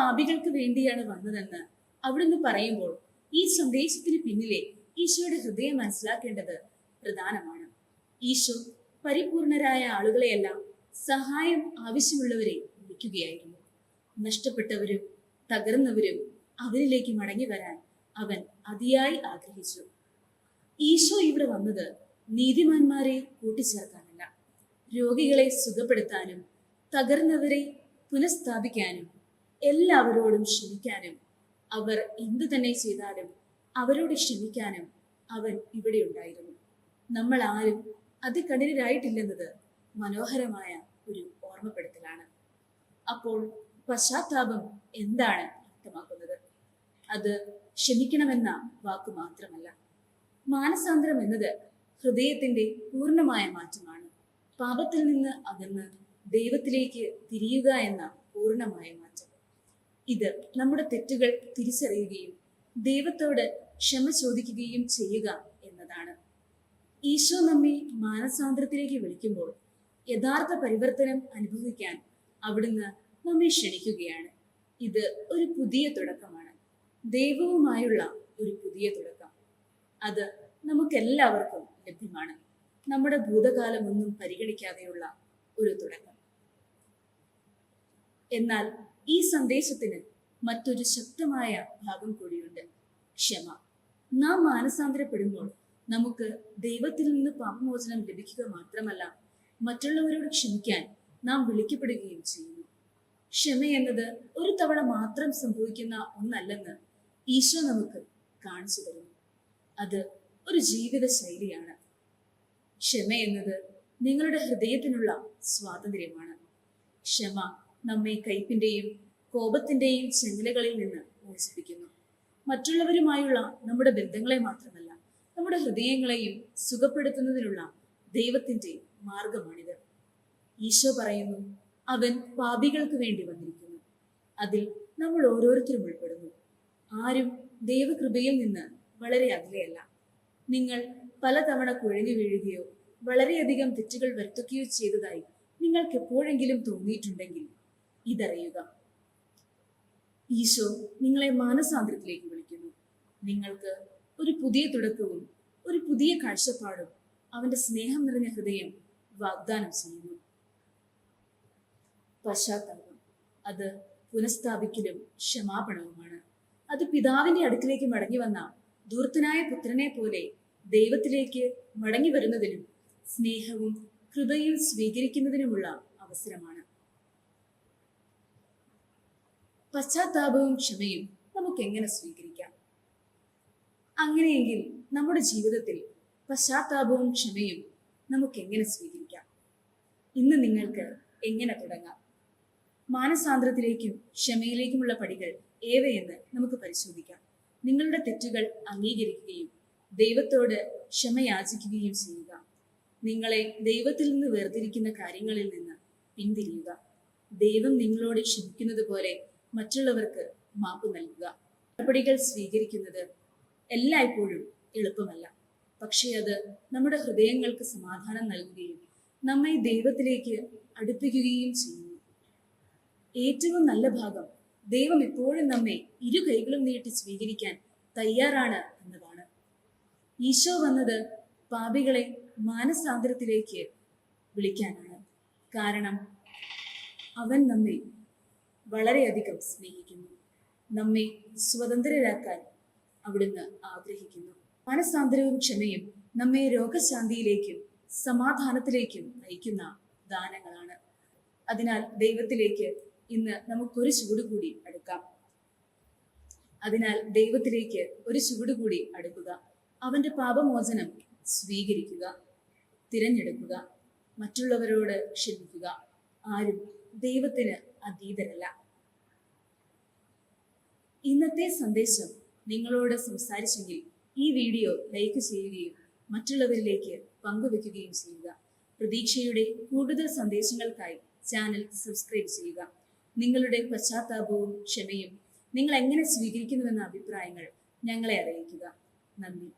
പാപികൾക്ക് വേണ്ടിയാണ് വന്നതെന്ന് അവിടുന്ന് പറയുമ്പോൾ ഈ സന്ദേശത്തിന് പിന്നിലെ ഈശോയുടെ ഹൃദയം മനസ്സിലാക്കേണ്ടത് പ്രധാനമാണ്. ഈശോ പരിപൂർണരായ ആളുകളെയെല്ലാം സഹായം ആവശ്യമുള്ളവരെ വിളിക്കുകയായിരുന്നു. നഷ്ടപ്പെട്ടവരും തകർന്നവരും അവരിലേക്ക് മടങ്ങി വരാൻ അവൻ അതിയായി ആഗ്രഹിച്ചു. ഈശോ ഇവിടെ വന്നത് നീതിമാന്മാരെ കൂട്ടിച്ചേർക്കാനല്ല. രോഗികളെ സുഖപ്പെടുത്താനും തകർന്നവരെ പുനഃസ്ഥാപിക്കാനും എല്ലാവരോടും ക്ഷമിക്കാനും അവർ എന്തു തന്നെ ചെയ്താലും അവരോട് ക്ഷമിക്കാനും അവൻ ഇവിടെ ഉണ്ടായിരുന്നു. നമ്മൾ ആരും അതികഠിനരായിട്ടില്ലെന്നത് മനോഹരമായ ഒരു ഓർമ്മപ്പെടുത്തലാണ്. അപ്പോൾ പശ്ചാത്താപം എന്താണ് അർത്ഥമാക്കുന്നത് അത് ക്ഷമിക്കണമെന്ന വാക്ക് മാത്രമല്ല. മാനസാന്തരം എന്നത് ഹൃദയത്തിന്റെ പൂർണമായ മാറ്റമാണ്. പാപത്തിൽ നിന്ന് അകന്ന് ദൈവത്തിലേക്ക് തിരിയുക എന്ന പൂർണമായ മാറ്റം. ഇത് നമ്മുടെ തെറ്റുകൾ തിരിച്ചറിയുകയും ദൈവത്തോട് ക്ഷമ ചോദിക്കുകയും ചെയ്യുക എന്നതാണ്. ഈശോ നമ്മെ മാനസാന്തരത്തിലേക്ക് വിളിക്കുമ്പോൾ യഥാർത്ഥ പരിവർത്തനം അനുഭവിക്കാൻ അവിടുന്ന് നമ്മെ ക്ഷണിക്കുകയാണ്. ഇത് ഒരു പുതിയ തുടക്കമാണ്. ദൈവവുമായുള്ള ഒരു പുതിയ തുടക്കം. അത് നമുക്കെല്ലാവർക്കും ലഭ്യമാണ്. നമ്മുടെ ഭൂതകാലമൊന്നും പരിഗണിക്കാതെയുള്ള ഒരു തുടക്കം. എന്നാൽ ഈ സന്ദേശത്തിന് മറ്റൊരു ശക്തമായ ഭാഗം കൂടിയുണ്ട്. ക്ഷമ. നാം മാനസാന്തരപ്പെടുമ്പോൾ നമുക്ക് ദൈവത്തിൽ നിന്ന് പാപമോചനം ലഭിക്കുക മാത്രമല്ല മറ്റുള്ളവരോട് ക്ഷമിക്കാൻ നാം വിളിക്കപ്പെടുകയും ചെയ്യുന്നു. ക്ഷമ എന്നത് ഒരു തവണ മാത്രം സംഭവിക്കുന്ന ഒന്നല്ലെന്ന് ഈശോ നമുക്ക് കാണിച്ചു തരുന്നു. അത് ഒരു ജീവിത ശൈലിയാണ്. ക്ഷമ എന്നത് നിങ്ങളുടെ ഹൃദയത്തിനുള്ള സ്വാതന്ത്ര്യമാണ്. ക്ഷമ നമ്മെ കയ്പിന്റെയും കോപത്തിന്റെയും ചങ്ങലകളിൽ നിന്ന് മോചിപ്പിക്കുന്നു. മറ്റുള്ളവരുമായുള്ള നമ്മുടെ ബന്ധങ്ങളെ മാത്രമല്ല നമ്മുടെ ഹൃദയങ്ങളെയും സുഖപ്പെടുത്തുന്നതിനുള്ള ദൈവത്തിന്റെ മാർഗമാണിത്. ഈശോ പറയുന്നു അവൻ പാപികൾക്ക് വേണ്ടി വന്നിരിക്കുന്നു. അതിൽ നമ്മൾ ഓരോരുത്തരും ഉൾപ്പെടുന്നു. ആരും ദൈവകൃപയിൽ നിന്ന് വളരെ അകലെയല്ല. നിങ്ങൾ പലതവണ കുഴഞ്ഞു വീഴുകയോ വളരെയധികം തെറ്റുകൾ വരുത്തുകയോ ചെയ്തതായി നിങ്ങൾക്ക് എപ്പോഴെങ്കിലും തോന്നിയിട്ടുണ്ടെങ്കിൽ ഇതറിയുക. ഈശോ നിങ്ങളെ മാനസാന്തരത്തിലേക്ക് വിളിക്കുന്നു. നിങ്ങൾക്ക് ഒരു പുതിയ തുടക്കവും ഒരു പുതിയ കാഴ്ചപ്പാടും അവന്റെ സ്നേഹം നിറഞ്ഞ ഹൃദയം വാഗ്ദാനം ചെയ്യുന്നു. പശ്ചാത്താപം. അത് പുനഃസ്ഥാപിക്കലും ക്ഷമാപണവുമാണ്. അത് പിതാവിന്റെ അടുക്കിലേക്ക് മടങ്ങി വന്ന ദൂർത്തനായ പുത്രനെ പോലെ ദൈവത്തിലേക്ക് മടങ്ങി വരുന്നതിനും സ്നേഹവും കൃപയും സ്വീകരിക്കുന്നതിനുമുള്ള അവസരമാണ്. പശ്ചാത്താപവും ക്ഷമയും നമുക്ക് എങ്ങനെ സ്വീകരിക്കാം? അങ്ങനെയെങ്കിൽ നമ്മുടെ ജീവിതത്തിൽ പശ്ചാത്താപവും ക്ഷമയും നമുക്ക് എങ്ങനെ സ്വീകരിക്കാം? ഇന്ന് നിങ്ങൾക്ക് എങ്ങനെ തുടങ്ങാം? മാനസാന്തരത്തിലേക്കും ക്ഷമയിലേക്കുമുള്ള പടികൾ ഏവയെന്ന് നമുക്ക് പരിശോധിക്കാം. നിങ്ങളുടെ തെറ്റുകൾ അംഗീകരിക്കുകയും ദൈവത്തോട് ക്ഷമയാചിക്കുകയും ചെയ്യുക. നിങ്ങളെ ദൈവത്തിൽ നിന്ന് വേർതിരിക്കുന്ന കാര്യങ്ങളിൽ നിന്ന് പിന്തിരിയുക. ദൈവം നിങ്ങളോട് ക്ഷമിക്കുന്നത് പോലെ മറ്റുള്ളവർക്ക് മാപ്പ് നൽകുക. നടപടികൾ സ്വീകരിക്കുന്നത് എല്ലായ്പ്പോഴും എളുപ്പമല്ല. പക്ഷേ അത് നമ്മുടെ ഹൃദയങ്ങൾക്ക് സമാധാനം നൽകുകയും നമ്മെ ദൈവത്തിലേക്ക് അടുപ്പിക്കുകയും ചെയ്യുന്നു. ഏറ്റവും നല്ല ഭാഗം ദൈവം എപ്പോഴും നമ്മെ ഇരു കൈകളും നീട്ടി സ്വീകരിക്കാൻ തയ്യാറാണ് എന്നതാണ്. ഈശോ വന്നത് പാപികളെ മാനസാന്തരത്തിലേക്ക് വിളിക്കാനാണ്. കാരണം അവൻ നമ്മെ വളരെയധികം സ്നേഹിക്കുന്നു. നമ്മെ സ്വതന്ത്രരാക്കാൻ അവിടുന്ന് ആഗ്രഹിക്കുന്നു. മനസാന്തരവും ക്ഷമയും നമ്മെ രോഗശാന്തിയിലേക്കും സമാധാനത്തിലേക്കും നയിക്കുന്ന ദാനങ്ങളാണ്. അതിനാൽ ദൈവത്തിലേക്ക് ഇന്ന് നമുക്കൊരു ചൂട് കൂടി അടുക്കാം. അതിനാൽ ദൈവത്തിലേക്ക് ഒരു ചൂട് കൂടി അടുക്കുക. അവന്റെ പാപമോചനം സ്വീകരിക്കുക. തിരഞ്ഞെടുക്കുക. മറ്റുള്ളവരോട് ക്ഷമിക്കുക. ആരും ദൈവത്തിന് അതീതരല്ല. ഇന്നത്തെ സന്ദേശം നിങ്ങളോട് സംസാരിച്ചെങ്കിൽ ഈ വീഡിയോ ലൈക്ക് ചെയ്യുകയും മറ്റുള്ളവരിലേക്ക് പങ്കുവെക്കുകയും ചെയ്യുക. പ്രതീക്ഷയുടെ കൂടുതൽ സന്ദേശങ്ങൾക്കായി ചാനൽ സബ്സ്ക്രൈബ് ചെയ്യുക. നിങ്ങളുടെ പശ്ചാത്താപവും ക്ഷമയും നിങ്ങൾ എങ്ങനെ സ്വീകരിക്കുന്നുവെന്ന അഭിപ്രായങ്ങൾ ഞങ്ങളെ അറിയിക്കുക. നന്ദി.